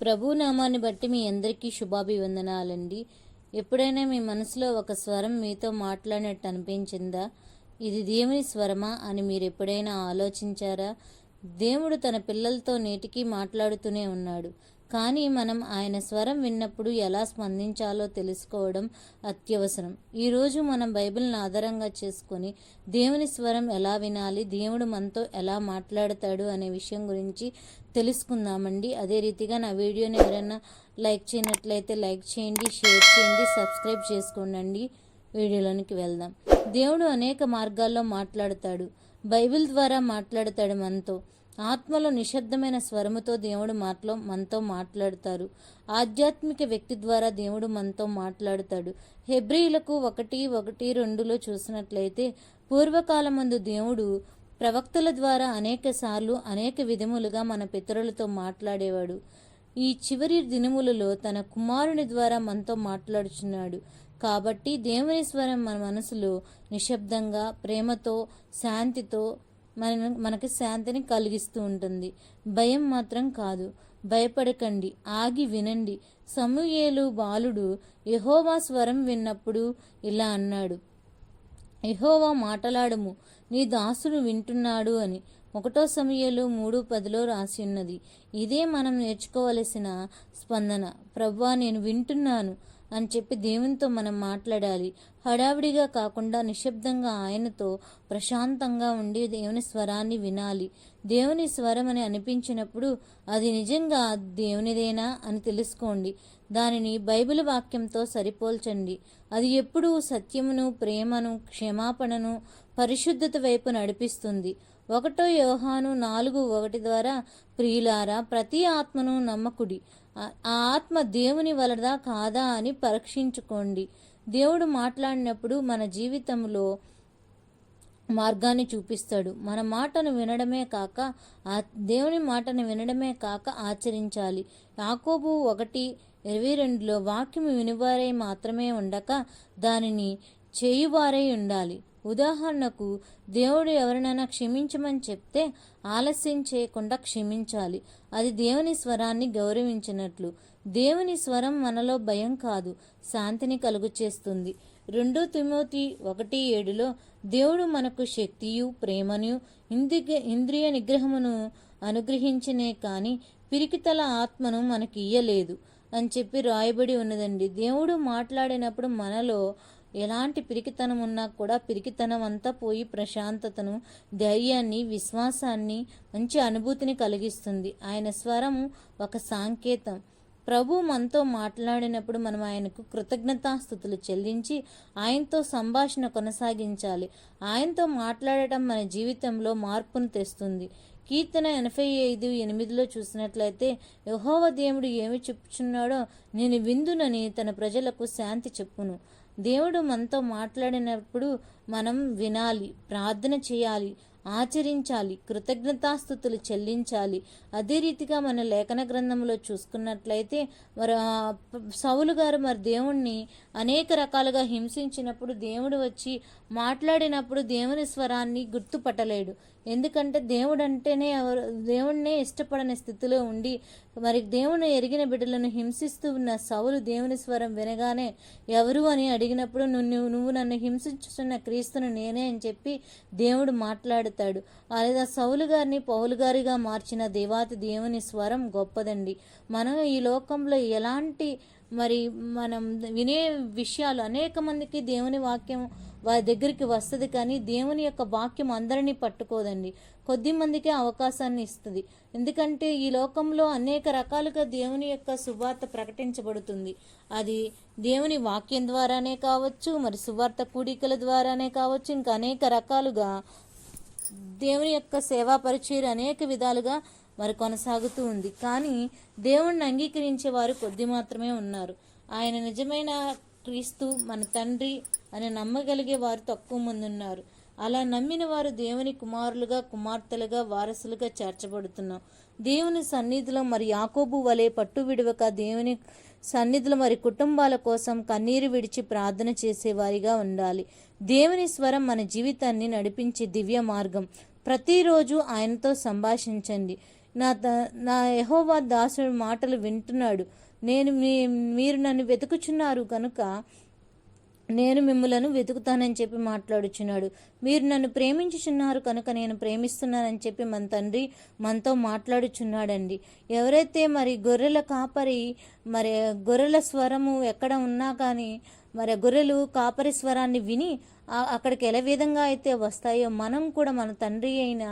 ప్రభు నామాన్ని బట్టి మీ అందరికీ శుభాభివందనాలండి. ఎప్పుడైనా మీ మనసులో ఒక స్వరం మీతో మాట్లాడినట్టు అనిపించిందా? ఇది దేవుని స్వరమా అని మీరు ఎప్పుడైనా ఆలోచించారా? దేవుడు తన పిల్లలతో నేటికి మాట్లాడుతూనే ఉన్నాడు. కానీ మనం ఆయన స్వరం విన్నప్పుడు ఎలా స్పందించాలో తెలుసుకోవడం అత్యవసరం. ఈరోజు మనం బైబిల్ని ఆధారంగా చేసుకొని దేవుని స్వరం ఎలా వినాలి దేవుడు మనతో ఎలా మాట్లాడతాడు అనే విషయం గురించి తెలుసుకుందామండి. అదే రీతిగా నా వీడియోని ఎవరైనా లైక్ చేయనట్లయితే లైక్ చేయండి షేర్ చేయండి సబ్స్క్రైబ్ చేసుకోండి వీడియోలోనికి వెళ్దాం. దేవుడు అనేక మార్గాల్లో మాట్లాడతాడు. బైబిల్ ద్వారా మాట్లాడతాడు మనతో. ఆత్మలో నిశ్శబ్దమైన స్వరముతో దేవుడు మాటలో మనతో మాట్లాడతారు. ఆధ్యాత్మిక వ్యక్తి ద్వారా దేవుడు మనతో మాట్లాడతాడు. హెబ్రిలకు ఒకటి ఒకటి రెండులో చూసినట్లయితే పూర్వకాలమందు దేవుడు ప్రవక్తల ద్వారా అనేక సార్లు అనేక విధములుగా మన పితరులతో మాట్లాడేవాడు. ఈ చివరి దినములలో తన కుమారుని ద్వారా మనతో మాట్లాడుచున్నాడు. కాబట్టి దేవుని స్వరం మన మనసులో నిశ్శబ్దంగా ప్రేమతో శాంతితో మన మనకి శాంతిని కలిగిస్తూ ఉంటుంది. భయం మాత్రం కాదు. భయపడకండి. ఆగి వినండి. సమూయేలు బాలుడు యహోవా స్వరం విన్నప్పుడు ఇలా అన్నాడు. యహోవా మాటలాడము. నీ దాసుడు వింటున్నాడు అని ఒకటో సమయంలో మూడు పదిలో రాసి ఉన్నది. ఇదే మనం నేర్చుకోవలసిన స్పందన. ప్రభా నేను వింటున్నాను. అని చెప్పి దేవునితో మనం మాట్లాడాలి. హడావిడిగా కాకుండా నిశ్శబ్దంగా ఆయనతో ప్రశాంతంగా ఉండి దేవుని స్వరాన్ని వినాలి. దేవుని స్వరం అని అనిపించినప్పుడు అది నిజంగా దేవునిదేనా అని తెలుసుకోండి. దానిని బైబిల్ వాక్యంతో సరిపోల్చండి. అది ఎప్పుడూ సత్యమును ప్రేమను క్షమాపణను పరిశుద్ధత వైపు నడిపిస్తుంది. ఒకటో యోహాను నాలుగు ఒకటి ద్వారా ప్రియులారా ప్రతి ఆత్మను నమ్మకుడి. ఆ ఆత్మ దేవుని వలదా కాదా అని పరీక్షించుకోండి. దేవుడు మాట్లాడినప్పుడు మన జీవితంలో మార్గాన్ని చూపిస్తాడు. మన మాటను వినడమే కాక ఆ దేవుని మాటను వినడమే కాక ఆచరించాలి. యాకోబు ఒకటి ఇరవై రెండులో వాక్యం వినివారై మాత్రమే ఉండక దానిని చేయువారై ఉండాలి. ఉదాహరణకు దేవుడు ఎవరినైనా క్షమించమని చెప్తే ఆలస్యం చేయకుండా క్షమించాలి. అది దేవుని స్వరాన్ని గౌరవించినట్లు. దేవుని స్వరం మనలో భయం కాదు శాంతిని కలుగు చేస్తుంది రెండో తిమోతి ఒకటి ఏడులో దేవుడు మనకు శక్తియు ప్రేమను ఇంద్రియ ఇంద్రియ నిగ్రహమును అనుగ్రహించినే కానీ పిరికితల ఆత్మను మనకి ఇయ్యలేదు. అని చెప్పి రాయబడి ఉన్నదండి. దేవుడు మాట్లాడినప్పుడు మనలో ఎలాంటి పిరికితనం ఉన్నా కూడా పిరికితనం అంతా పోయి ప్రశాంతతను ధైర్యాన్ని విశ్వాసాన్ని మంచి అనుభూతిని కలిగిస్తుంది. ఆయన స్వరం ఒక సాంకేతం. ప్రభు మనతో మాట్లాడినప్పుడు మనం ఆయనకు కృతజ్ఞతాస్థుతులు చెల్లించి ఆయనతో సంభాషణ కొనసాగించాలి. ఆయనతో మాట్లాడటం మన జీవితంలో మార్పును తెస్తుంది. కీర్తన ఎనభై ఐదు ఎనిమిదిలో చూసినట్లయితే యహోవ దేవుడు ఏమి చెప్పుచున్నాడో నేను విందునని తన ప్రజలకు శాంతి చెప్పును. దేవుడు మనతో మాట్లాడినప్పుడు మనం వినాలి ప్రార్థన చేయాలి ఆచరించాలి కృతజ్ఞతాస్థుతులు చెల్లించాలి. అదే రీతిగా మన లేఖన గ్రంథంలో చూసుకున్నట్లయితే మరి సౌలు గారు మరి దేవుణ్ణి అనేక రకాలుగా హింసించినప్పుడు దేవుడు వచ్చి మాట్లాడినప్పుడు దేవుని స్వరాన్ని గుర్తుపట్టలేడు. ఎందుకంటే దేవుడు అంటేనే ఎవరు దేవుణ్ణే ఇష్టపడని స్థితిలో ఉండి మరి దేవుని ఎరిగిన బిడ్డలను హింసిస్తూ ఉన్న సౌలు దేవుని స్వరం వినగానే ఎవరు అని అడిగినప్పుడు నువ్వు నువ్వు నన్ను హింసించుతున్న క్రీస్తును నేనే అని చెప్పి దేవుడు మాట్లాడుతాడు. లేదా సౌలు గారిని పౌలు గారిగా మార్చిన దేవాతి దేవుని స్వరం గొప్పదండి. మనం ఈ లోకంలో ఎలాంటి మరి మనం వినే విషయాలు అనేక మందికి దేవుని వాక్యం వారి దగ్గరికి వస్తుంది కానీ దేవుని యొక్క వాక్యం అందరినీ పట్టుకోదండి. కొద్ది మందికే అవకాశాన్ని ఇస్తుంది. ఎందుకంటే ఈ లోకంలో అనేక రకాలుగా దేవుని యొక్క సువార్త ప్రకటించబడుతుంది. అది దేవుని వాక్యం ద్వారానే కావచ్చు మరి సువార్త కూడికల ద్వారానే కావచ్చు ఇంకా అనేక రకాలుగా దేవుని యొక్క సేవా పరిచయం అనేక విధాలుగా మరి కొనసాగుతూ ఉంది. కానీ దేవుణ్ణి అంగీకరించే వారు కొద్ది మాత్రమే ఉన్నారు. ఆయన నిజమైన క్రీస్తు మన తండ్రి అని నమ్మగలిగే వారు తక్కువ మంది ఉన్నారు. అలా నమ్మిన వారు దేవుని కుమారులుగా కుమార్తెలుగా వారసులుగా చేర్చబడుతున్నాం. దేవుని సన్నిధిలో మరి యాకోబు వలె పట్టు విడవక దేవుని సన్నిధిలో మరి కుటుంబాల కోసం కన్నీరు విడిచి ప్రార్థన చేసేవారిగా ఉండాలి. దేవుని స్వరం మన జీవితాన్ని నడిపించే దివ్య మార్గం. ప్రతిరోజు ఆయనతో సంభాషించండి. నా నా యహోవా దాసుడు మాటలు వింటున్నాడు. నేను మీ మీరు నన్ను వెతుకుచున్నారు కనుక నేను మిమ్మలను వెతుకుతానని చెప్పి మాట్లాడుచున్నాడు. మీరు నన్ను ప్రేమించుచున్నారు కనుక నేను ప్రేమిస్తున్నానని చెప్పి మన తండ్రి మనతో మాట్లాడుచున్నాడండి. ఎవరైతే మరి గొర్రెల కాపరి మరి గొర్రెల స్వరము ఎక్కడ ఉన్నా కానీ మరి గొర్రెలు కాపరి స్వరాన్ని విని అక్కడికి ఎలా విధంగా అయితే వస్తాయో మనం కూడా మన తండ్రి అయిన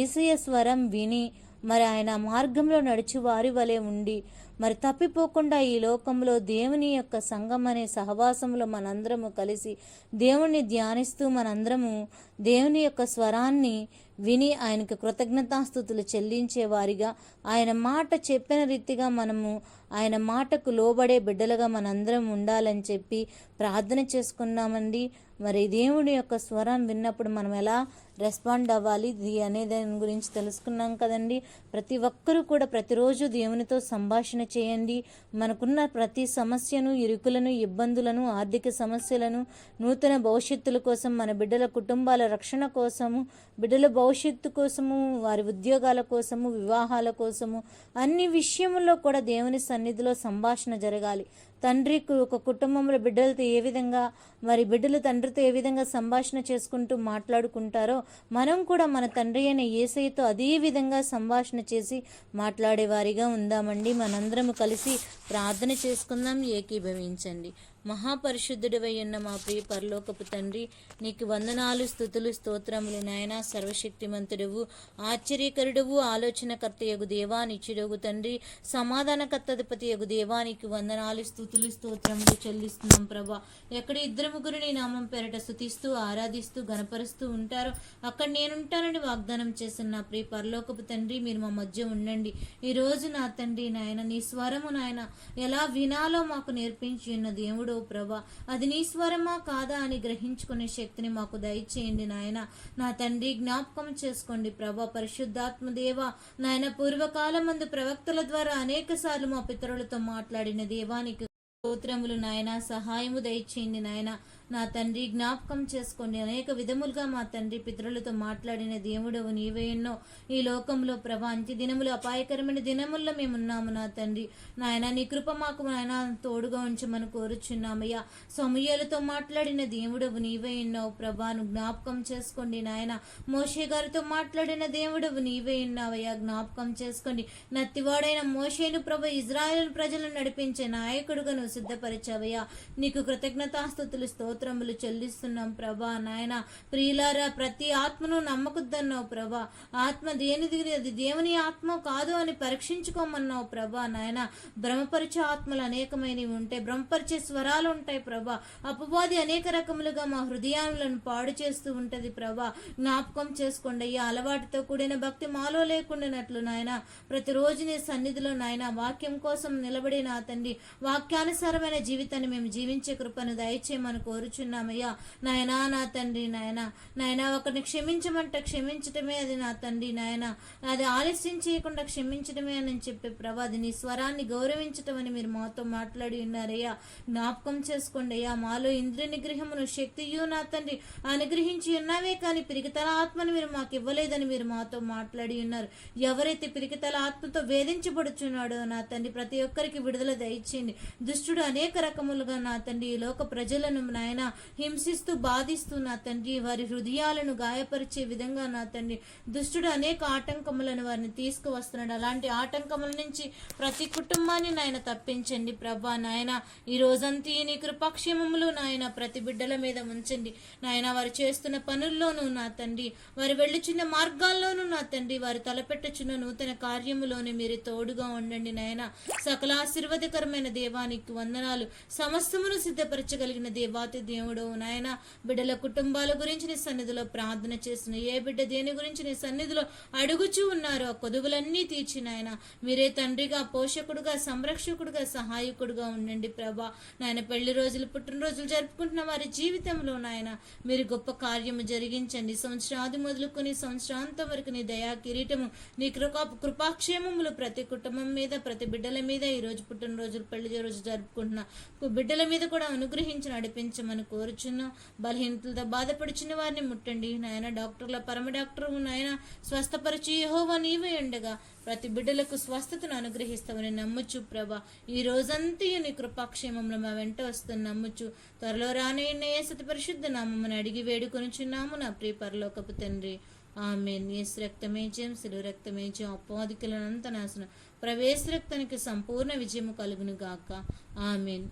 ఈసీయ స్వరం విని మరి ఆయన మార్గంలో నడిచి వారి వలె ఉండి మరి తప్పిపోకుండా ఈ లోకంలో దేవుని యొక్క సంఘం అనే సహవాసంలో మనందరము కలిసి దేవుణ్ణి ధ్యానిస్తూ మనందరము దేవుని యొక్క స్వరాన్ని విని ఆయనకు కృతజ్ఞతాస్థుతులు చెల్లించేవారిగా ఆయన మాట చెప్పిన రీతిగా మనము ఆయన మాటకు లోబడే బిడ్డలుగా మనందరం ఉండాలని చెప్పి ప్రార్థన చేసుకున్నామండి. మరి దేవుడి యొక్క స్వరాన్ని విన్నప్పుడు మనం ఎలా రెస్పాండ్ అవ్వాలి? ఇది అనే దాని గురించి తెలుసుకున్నాం కదండి. ప్రతి ఒక్కరూ కూడా ప్రతిరోజు దేవునితో సంభాషణ చేయండి. మనకున్న ప్రతి సమస్యను ఇరుకులను ఇబ్బందులను ఆర్థిక సమస్యలను నూతన భవిష్యత్తుల కోసం మన బిడ్డల కుటుంబాల రక్షణ కోసము బిడ్డల భవిష్యత్తు భవిష్యత్తు కోసము వారి ఉద్యోగాల కోసము వివాహాల కోసము అన్ని విషయంలో కూడా దేవుని సన్నిధిలో సంభాషణ జరగాలి. తండ్రి ఒక కుటుంబంలో బిడ్డలతో ఏ విధంగా మరి బిడ్డలు తండ్రితో ఏ విధంగా సంభాషణ చేసుకుంటూ మాట్లాడుకుంటారో మనం కూడా మన తండ్రి అయిన ఏసైతో అదే విధంగా సంభాషణ చేసి మాట్లాడేవారిగా ఉందామండి. మనందరము కలిసి ప్రార్థన చేసుకుందాం ఏకీభవించండి. మహాపరిశుద్ధుడివై ఉన్న మా ప్రియ పరలోకపు తండ్రి నీకు వందనాలు స్థుతులు స్తోత్రములు నాయన. సర్వశక్తిమంతుడవు ఆశ్చర్యకరుడవు ఆలోచనకర్త యగు దేవా నిచ్చుడవు తండ్రి సమాధానకర్తధిపతి యగు దేవా నీకు వందనాలు స్థుతులు స్తోత్రములు చెల్లిస్తున్నాం ప్రభా. ఎక్కడ ఇద్దరు ముగ్గురు నీ నామం పేరట స్థుతిస్తూ ఆరాధిస్తూ గనపరుస్తూ ఉంటారో. అక్కడ నేనుంటానని వాగ్దానం చేసిన నా ప్రియ పరలోకపు తండ్రి మీరు మా మధ్య ఉండండి. ఈ రోజు నా తండ్రి నాయన నీ స్వరము నాయన ఎలా వినాలో మాకు నేర్పించి ఉన్న దేవుడో ప్రభా. అది నీ స్వరమా కాదా అని గ్రహించుకునే శక్తిని మాకు దయచేయండి నాయన. నా తండ్రి జ్ఞాపకం చేసుకోండి ప్రభా. పరిశుద్ధాత్మ దేవ నాయన పూర్వకాలం మందు ప్రవక్తల ద్వారా అనేక సార్లు మా పితరులతో మాట్లాడిన దేవానికి స్తోత్రములు నాయన సహాయము దయచేయండి నాయన. నా తండ్రి జ్ఞాపకం చేసుకోండి అనేక విధములుగా మా తండ్రి పితరులతో మాట్లాడిన దేవుడవు నీవే ఎన్నో. ఈ లోకంలో ప్రభా అంత్య దినములు అపాయకరమైన దినముల్లో మేము ఉన్నాము నా తండ్రి. నాయన నీ కృప మాకు నాయన తోడుగా ఉంచమని కోరుచున్నామయ్యా. సమయాలతో మాట్లాడిన దేవుడవు నీవే ఎన్నావు ప్రభాను జ్ఞాపకం చేసుకోండి నాయన. మోషే గారితో మాట్లాడిన దేవుడవు నీవే ఉన్నావయ్యా జ్ఞాపకం చేసుకోండి. నత్తివాడైన మోషేను ప్రభు ఇజ్రాయెల్ ప్రజలను నడిపించే నాయకుడుగా నువ్వు సిద్ధపరిచావయ్యా. నీకు కృతజ్ఞతాస్థుతులు స్తోత్రములు చెల్లిస్తున్నాం ప్రభా నాయన. ప్రియులారా ప్రతి ఆత్మను నమ్మకుద్దన్నావు ప్రభా. ఆత్మ దేనిది? అది దేవుని ఆత్మ కాదు అని పరీక్షించుకోమన్నావు ప్రభా నాయన. భ్రమపరిచే ఆత్మలు అనేకమైనవి ఉంటాయి. భ్రమపరిచే స్వరాలు ఉంటాయి ప్రభా. అపవాది అనేక రకములుగా మా హృదయాలను పాడు చేస్తూ ఉంటది ప్రభా. జ్ఞాపకం చేసుకోండి అయ్యా. అలవాటుతో కూడిన భక్తి మాలో లేకుండానట్లు నాయన. ప్రతిరోజు నీ సన్నిధిలో నాయన వాక్యం కోసం నిలబడి నా తండ్రి. వాక్యానుసారమైన జీవితాన్ని మేము జీవించే కృపను దయచేయమని కోరుచున్నామయ్యా. నాయనా నా తండ్రి నాయన. నాయన ఒకరిని క్షమించమంట క్షమించటమే అది నా తండ్రి నాయన. అది ఆలస్యం చేయకుండా క్షమించటమే అని చెప్పే ప్రభా అది నీ స్వరాన్ని గౌరవించటం అని మీరు మాతో మాట్లాడి ఉన్నారయ్యా. జ్ఞాపకం చేసుకోండి అయ్యా. మాలో ఇంద్రియ నిగ్రహమును శక్తియు నా తండ్రి అనుగ్రహించి ఉన్నావే కానీ పిరికితల ఆత్మను మీరు మాకు ఇవ్వలేదని మీరు మాతో మాట్లాడి ఉన్నారు. ఎవరైతే పిరికితల ఆత్మతో వేధించబడుచున్నాడో నా తండ్రి ప్రతి ఒక్కరికి విడుదల దయచేయండి. దుష్టుడు అనేక రకములుగా నా తండ్రి ఈ లోక ప్రజలను నాయన హింసిస్తూ బాధిస్తూ నా తండ్రి వారి హృదయాలను గాయపరిచే విధంగా నా తండ్రి దుష్టుడు అనేక ఆటంకములను వారిని తీసుకువస్తున్నాడు. అలాంటి ఆటంకముల నుంచి ప్రతి కుటుంబాన్ని నాయన తప్పించండి ప్రభా. నాయన ఈ రోజంతా నీ కృపాక్షేమములు నాయన ప్రతి బిడ్డల మీద ఉంచండి. నాయన వారు చేస్తున్న పనుల్లోనూ నా తండ్రి వారు వెళ్ళుచున్న మార్గాల్లోనూ నా తండ్రి వారు తలపెట్టుచున్న నూతన కార్యములోనే మీరు తోడుగా ఉండండి నాయన. సకల ఆశీర్వాదకరమైన దేవానికి వందనాలు. సమస్తమును సిద్ధపరచగలిగిన దేవాతి దేవుడు. నాయన బిడ్డల కుటుంబాల గురించి నీ సన్నిధిలో ప్రార్థన చేసిన ఏ బిడ్డ దేని గురించి నీ సన్నిధిలో అడుగుచూ ఉన్నారో కొదువులన్నీ తీర్చి నాయన మీరే తండ్రిగా పోషకుడుగా సంరక్షకుడుగా సహాయకుడుగా ఉండండి ప్రభా. నాయన పెళ్ళి రోజులు పుట్టినరోజులు జరుపుకుంటున్న వారి జీవితంలో నాయన మీరు గొప్ప కార్యము జరిగించండి. సంవత్సరాది మొదలుకొని సంవత్సరాంతం వరకు నీ దయా కిరీటము నీ కృపా కృపాక్షేమములు ప్రతి కుటుంబం మీద ప్రతి బిడ్డల మీద ఈ రోజు పుట్టినరోజులు పెళ్ళి రోజు జరుపుకుంటున్న బిడ్డల మీద కూడా అనుగ్రహించి నడిపించమని చేయమని కోరుచున్నాం? బలహీనతలతో బాధపడుచున్న వారిని ముట్టండి. నాయన డాక్టర్ల పరమ డాక్టర్ నాయన స్వస్థపరిచి యహోవా నీవే ఉండగా. ప్రతి బిడ్డలకు స్వస్థతను అనుగ్రహిస్తామని నమ్ముచు ప్రభ. ఈ రోజంతా నీ కృపాక్షేమంలో మా వెంట వస్తుంది నమ్ముచు. త్వరలో రానే సతి పరిశుద్ధ నామని అడిగి వేడుకొనుచున్నాము నా ప్రియ పరలోకపు తండ్రి. ఆమెన్. ఏసు రక్తమేజం శిలు రక్తమేజం అపోదికులనంత నాశనం. ప్రవేశ రక్తానికి సంపూర్ణ విజయము కలుగును గాక ఆమెన్.